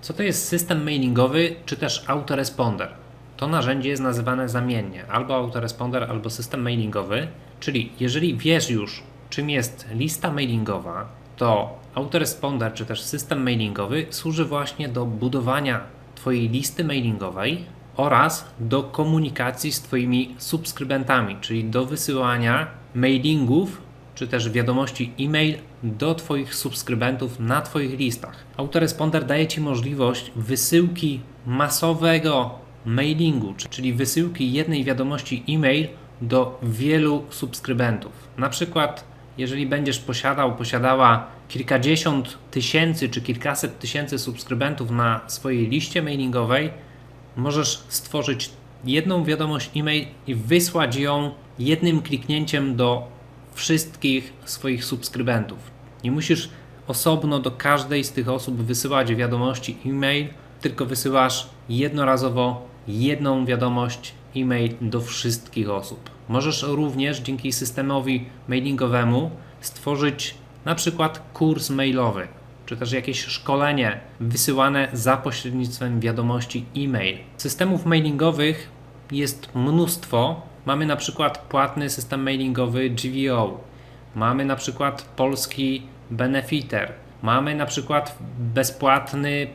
Co to jest system mailingowy czy też autoresponder? To narzędzie jest nazywane zamiennie albo autoresponder, albo system mailingowy. Czyli jeżeli wiesz już, czym jest lista mailingowa, to autoresponder czy też system mailingowy służy właśnie do budowania Twojej listy mailingowej oraz do komunikacji z Twoimi subskrybentami, czyli do wysyłania mailingów czy też wiadomości e-mail do Twoich subskrybentów na Twoich listach. Autoresponder daje Ci możliwość wysyłki masowego mailingu, czyli wysyłki jednej wiadomości e-mail do wielu subskrybentów. Na przykład, jeżeli będziesz posiadał, posiadała kilkadziesiąt tysięcy czy kilkaset tysięcy subskrybentów na swojej liście mailingowej, możesz stworzyć jedną wiadomość e-mail i wysłać ją jednym kliknięciem do wszystkich swoich subskrybentów. Nie musisz osobno do każdej z tych osób wysyłać wiadomości e-mail, tylko wysyłasz jednorazowo jedną wiadomość e-mail do wszystkich osób. Możesz również dzięki systemowi mailingowemu stworzyć na przykład kurs mailowy, czy też jakieś szkolenie wysyłane za pośrednictwem wiadomości e-mail. Systemów mailingowych jest mnóstwo. Mamy na przykład płatny system mailingowy GVO, mamy na przykład polski Benefiter, mamy na przykład bezpłatny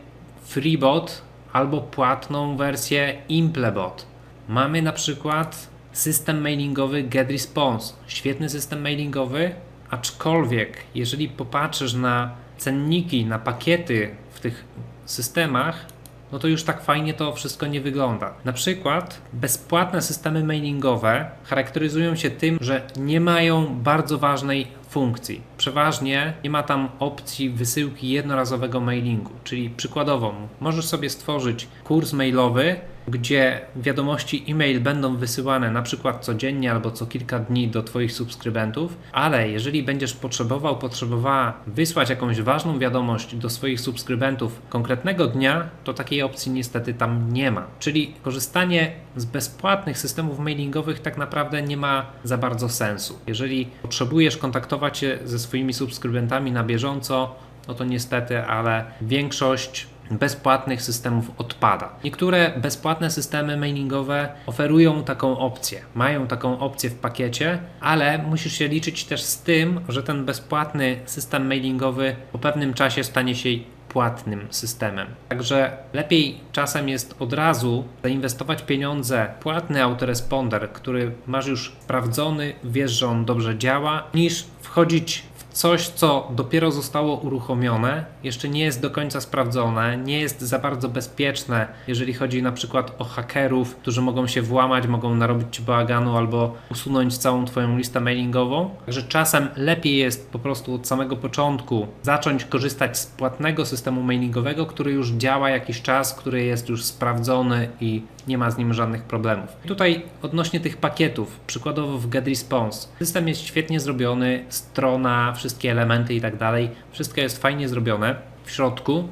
Freebot albo płatną wersję Implebot. Mamy na przykład system mailingowy GetResponse, świetny system mailingowy, aczkolwiek jeżeli popatrzysz na cenniki, na pakiety w tych systemach, no to już tak fajnie to wszystko nie wygląda. Na przykład bezpłatne systemy mailingowe charakteryzują się tym, że nie mają bardzo ważnej funkcji. Przeważnie nie ma tam opcji wysyłki jednorazowego mailingu, czyli przykładowo możesz sobie stworzyć kurs mailowy, gdzie wiadomości e-mail będą wysyłane na przykład codziennie albo co kilka dni do Twoich subskrybentów, ale jeżeli będziesz potrzebował, potrzebowała wysłać jakąś ważną wiadomość do swoich subskrybentów konkretnego dnia, to takiej opcji niestety tam nie ma. Czyli korzystanie z bezpłatnych systemów mailingowych tak naprawdę nie ma za bardzo sensu. Jeżeli potrzebujesz kontaktować się ze swoimi subskrybentami na bieżąco, no to niestety, ale większość bezpłatnych systemów odpada. Niektóre bezpłatne systemy mailingowe oferują taką opcję, mają taką opcję w pakiecie, ale musisz się liczyć też z tym, że ten bezpłatny system mailingowy po pewnym czasie stanie się płatnym systemem. Także lepiej czasem jest od razu zainwestować pieniądze w płatny autoresponder, który masz już sprawdzony, wiesz, że on dobrze działa, niż wchodzić coś, co dopiero zostało uruchomione, jeszcze nie jest do końca sprawdzone, nie jest za bardzo bezpieczne, jeżeli chodzi na przykład o hakerów, którzy mogą się włamać, mogą narobić ci bałaganu albo usunąć całą Twoją listę mailingową. Także czasem lepiej jest po prostu od samego początku zacząć korzystać z płatnego systemu mailingowego, który już działa jakiś czas, który jest już sprawdzony i nie ma z nim żadnych problemów. Tutaj odnośnie tych pakietów, przykładowo w GetResponse, system jest świetnie zrobiony, strona, wszystkie elementy i tak dalej, wszystko jest fajnie zrobione w środku,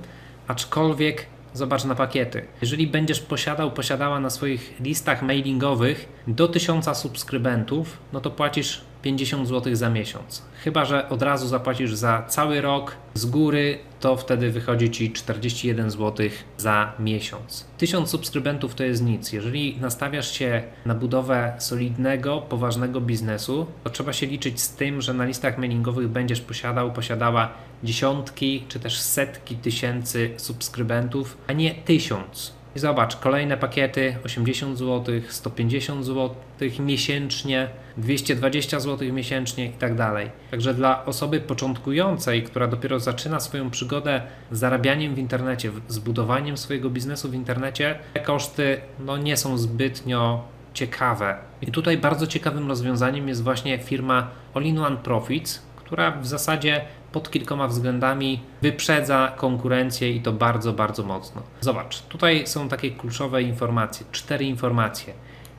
aczkolwiek zobacz na pakiety. Jeżeli będziesz posiadał, posiadała na swoich listach mailingowych do 1000 subskrybentów, no to płacisz 50 zł za miesiąc. Chyba, że od razu zapłacisz za cały rok z góry, to wtedy wychodzi ci 41 zł za miesiąc. 1000 subskrybentów to jest nic. Jeżeli nastawiasz się na budowę solidnego, poważnego biznesu, to trzeba się liczyć z tym, że na listach mailingowych będziesz posiadał, posiadała dziesiątki czy też setki tysięcy subskrybentów, a nie tysiąc. I zobacz, kolejne pakiety 80 zł, 150 zł miesięcznie, 220 zł miesięcznie i tak dalej. Także dla osoby początkującej, która dopiero zaczyna swoją przygodę z zarabianiem w internecie, z budowaniem swojego biznesu w internecie, te koszty no, nie są zbytnio ciekawe. I tutaj bardzo ciekawym rozwiązaniem jest właśnie firma All-in-One Profits, która w zasadzie pod kilkoma względami wyprzedza konkurencję i to bardzo, bardzo mocno. Zobacz, tutaj są takie kluczowe informacje, cztery informacje.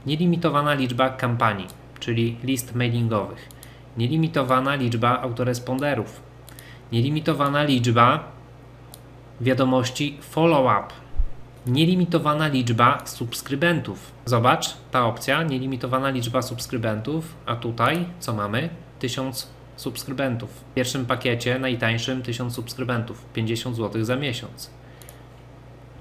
Nielimitowana liczba kampanii, czyli list mailingowych. Nielimitowana liczba autoresponderów. Nielimitowana liczba wiadomości follow-up. Nielimitowana liczba subskrybentów. Zobacz, ta opcja, nielimitowana liczba subskrybentów, a tutaj co mamy? 1000 subskrybentów. W pierwszym pakiecie, najtańszym, 1000 subskrybentów, 50 zł za miesiąc.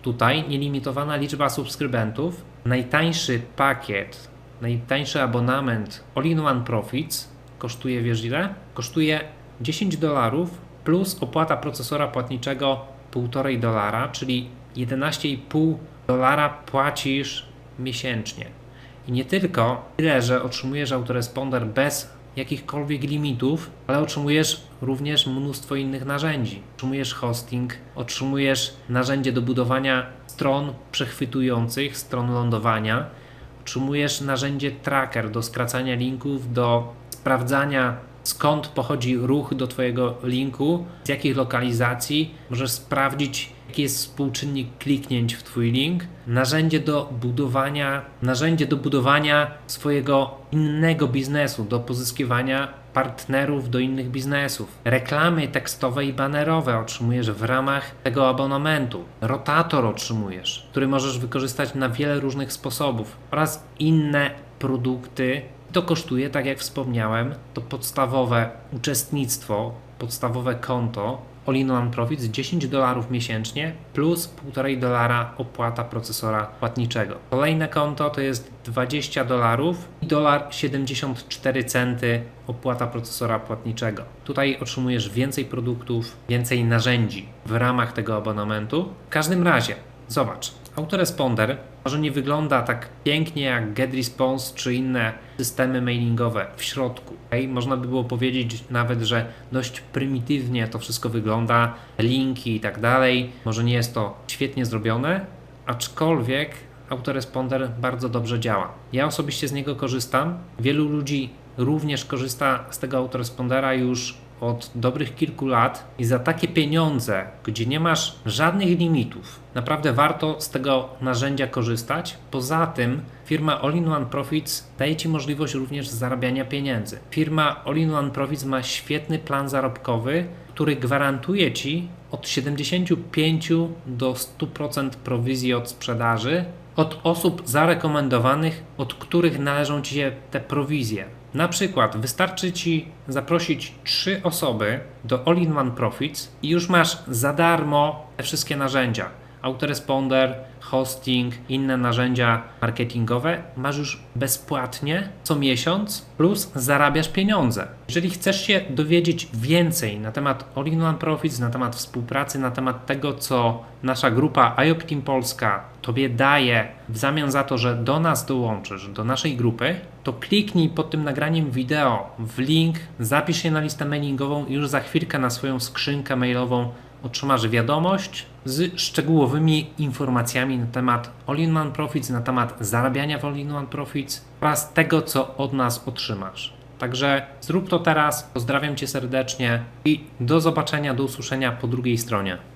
tutaj nielimitowana liczba subskrybentów, najtańszy pakiet, najtańszy abonament All-in-One Profits kosztuje, wiesz ile? Kosztuje 10 dolarów plus opłata procesora płatniczego 1,5 dolara, czyli 11,5 dolara płacisz miesięcznie. I nie tylko tyle, że otrzymujesz autoresponder bez jakichkolwiek limitów, ale otrzymujesz również mnóstwo innych narzędzi. Otrzymujesz hosting, otrzymujesz narzędzie do budowania stron przechwytujących, stron lądowania, otrzymujesz narzędzie tracker do skracania linków, do sprawdzania skąd pochodzi ruch do Twojego linku, z jakich lokalizacji. Możesz sprawdzić, jaki jest współczynnik kliknięć w Twój link. Narzędzie do budowania, narzędzie do budowania swojego innego biznesu, do pozyskiwania partnerów do innych biznesów. Reklamy tekstowe i banerowe otrzymujesz w ramach tego abonamentu. Rotator otrzymujesz, który możesz wykorzystać na wiele różnych sposobów oraz inne produkty. To kosztuje, tak jak wspomniałem, to podstawowe uczestnictwo, podstawowe konto All-in-One Profits 10 dolarów miesięcznie plus 1,5 dolara opłata procesora płatniczego. Kolejne konto to jest 20 dolarów i dolar 74 centy opłata procesora płatniczego. Tutaj otrzymujesz więcej produktów, więcej narzędzi w ramach tego abonamentu. W każdym razie, zobacz, autoresponder może nie wygląda tak pięknie jak GetResponse czy inne systemy mailingowe w środku. Okay? Można by było powiedzieć nawet, że dość prymitywnie to wszystko wygląda, linki i tak dalej. Może nie jest to świetnie zrobione, aczkolwiek autoresponder bardzo dobrze działa. Ja osobiście z niego korzystam. Wielu ludzi również korzysta z tego autorespondera już od dobrych kilku lat i za takie pieniądze, gdzie nie masz żadnych limitów, naprawdę warto z tego narzędzia korzystać. Poza tym firma All-in-One Profits daje Ci możliwość również zarabiania pieniędzy. Firma All-in-One Profits ma świetny plan zarobkowy, który gwarantuje Ci od 75 do 100% prowizji od sprzedaży od osób zarekomendowanych, od których należą Ci się te prowizje. Na przykład wystarczy Ci zaprosić trzy osoby do All-in-One Profits i już masz za darmo te wszystkie narzędzia. Autoresponder, hosting, inne narzędzia marketingowe masz już bezpłatnie co miesiąc, plus zarabiasz pieniądze. Jeżeli chcesz się dowiedzieć więcej na temat All-in-One Profits, na temat współpracy, na temat tego, co nasza grupa IOP Team Polska Tobie daje w zamian za to, że do nas dołączysz, do naszej grupy, to kliknij pod tym nagraniem wideo w link, zapisz się na listę mailingową i już za chwilkę na swoją skrzynkę mailową otrzymasz wiadomość z szczegółowymi informacjami na temat All-in-One Profits, na temat zarabiania w All-in-One Profits oraz tego, co od nas otrzymasz. Także zrób to teraz. Pozdrawiam Cię serdecznie i do zobaczenia, do usłyszenia po drugiej stronie.